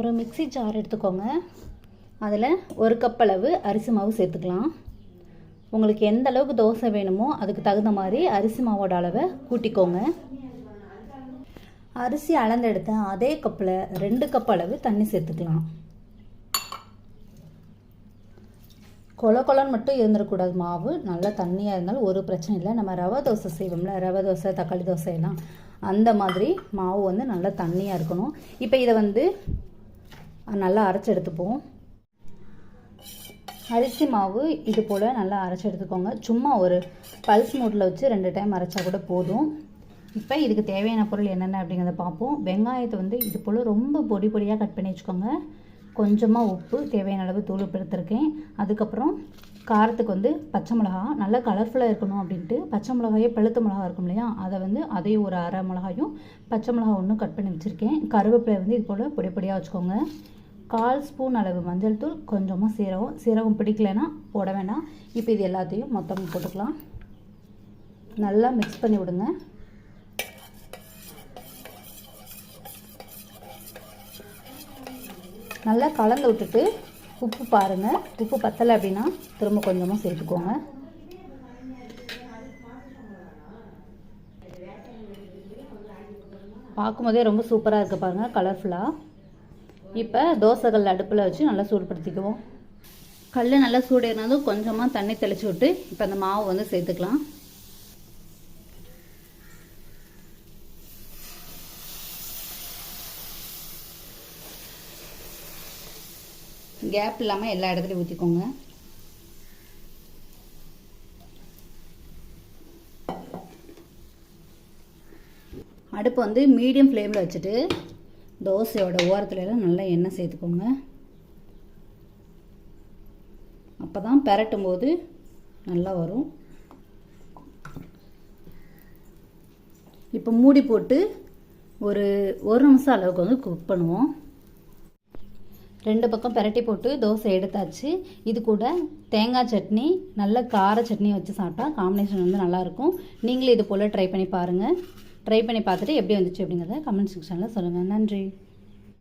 ஒரு mixie jar எடுத்துக்கோங்க. அதில் ஒரு கப் அளவு அரிசி மாவு சேர்த்துக்கலாம். உங்களுக்கு எந்த அளவுக்கு தோசை வேணுமோ அதுக்கு தகுந்த மாதிரி அரிசி மாவோட அளவை கூட்டிக்கோங்க. அரிசி அளந்தெடுத்த அதே கப்பில் ரெண்டு கப் அளவு தண்ணி சேர்த்துக்கலாம். கொல கொலன்னு மட்டும் இருந்துடக்கூடாது மாவு. நல்லா தண்ணியாக இருந்தாலும் ஒரு பிரச்சனை இல்லை. நம்ம ரவை தோசை செய்வோம்ல ரவை தோசை தக்காளி தோசை எல்லாம். அந்த மாதிரி மாவு வந்து நல்லா தண்ணியாக இருக்கணும். இப்போ இதை வந்து நல்லா அரைச்சி எடுத்துப்போம். அரிசி மாவு இது போல் நல்லா அரைச்சி எடுத்துக்கோங்க. சும்மா ஒரு பல்ஸ் மூட்டில் வச்சு ரெண்டு டைம் அரைச்சா கூட போதும். இப்போ இதுக்கு தேவையான பொருள் என்னென்ன அப்படிங்கிறத பார்ப்போம். வெங்காயத்தை வந்து இது போல் ரொம்ப பொடி பொடியாக கட் பண்ணி வச்சுக்கோங்க. கொஞ்சமாக உப்பு தேவையான அளவு தூள் உப்பு எடுத்திருக்கேன். அதுக்கப்புறம் காரத்துக்கு வந்து பச்சை மிளகா நல்லா கலர்ஃபுல்லாக இருக்கணும் அப்படின்ட்டு பச்சை மிளகாயே பழுத்த மிளகா இருக்கும் இல்லையா? அதை வந்து அதையும் ஒரு அரை மிளகாயும் பச்சை மிளகா ஒன்றும் கட் பண்ணி வச்சுருக்கேன். கருவேப்பிலை வந்து இது போல் பொடி பொடியாக வச்சுக்கோங்க. கால் ஸ்பூன் அளவு மஞ்சள் தூள் கொஞ்சமாக சீரகம். சீரகம் பிடிக்கலைன்னா போட வேண்டாம் இப்போ இது எல்லாத்தையும் மொத்தமாக போட்டுக்கலாம். நல்லா மிக்ஸ் பண்ணி விடுங்க. நல்லா கலந்து விட்டுட்டு உப்பு பாருங்கள் உப்பு பத்தலை அப்படின்னா திரும்ப கொஞ்சமாக சேர்த்துக்கோங்க பார்க்கும்போதே ரொம்ப சூப்பராக இருக்குது பாருங்கள் கலர்ஃபுல்லாக இப்போ தோசைகள் அடுப்பில் வச்சு நல்லா சூடுபடுத்திக்குவோம். கல் நல்லா சூடேறினதும் கொஞ்சமாக தண்ணி தெளித்து விட்டு இப்போ அந்த மாவு வந்து சேர்த்துக்கலாம். கேப் இல்லாமல் எல்லா இடத்துலையும் ஊற்றிக்கோங்க அடுப்பு வந்து மீடியம் ஃப்ளேமில் வச்சுட்டு தோசையோட ஓரத்துலலாம் நல்லா எண்ணெய் சேர்த்துக்கோங்க. அப்போ தான் பெரட்டும் போது நல்லா வரும். இப்போ மூடி போட்டு ஒரு ஒரு நிமிஷம் அளவுக்கு வந்து குக் பண்ணுவோம். ரெண்டு பக்கம் பெரட்டி போட்டு தோசை எடுத்தாச்சு. இது கூட தேங்காய் சட்னி நல்ல கார சட்னி வச்சு சாப்பிட்டா காம்பினேஷன் வந்து நல்லாயிருக்கும். நீங்களும் இது போல் ட்ரை பண்ணி பாருங்கள் ட்ரை பண்ணி பார்த்துட்டு எப்படி வந்துச்சு அப்படிங்கிறத கமெண்ட் செக்ஷனில் சொல்லுங்கள் நன்றி.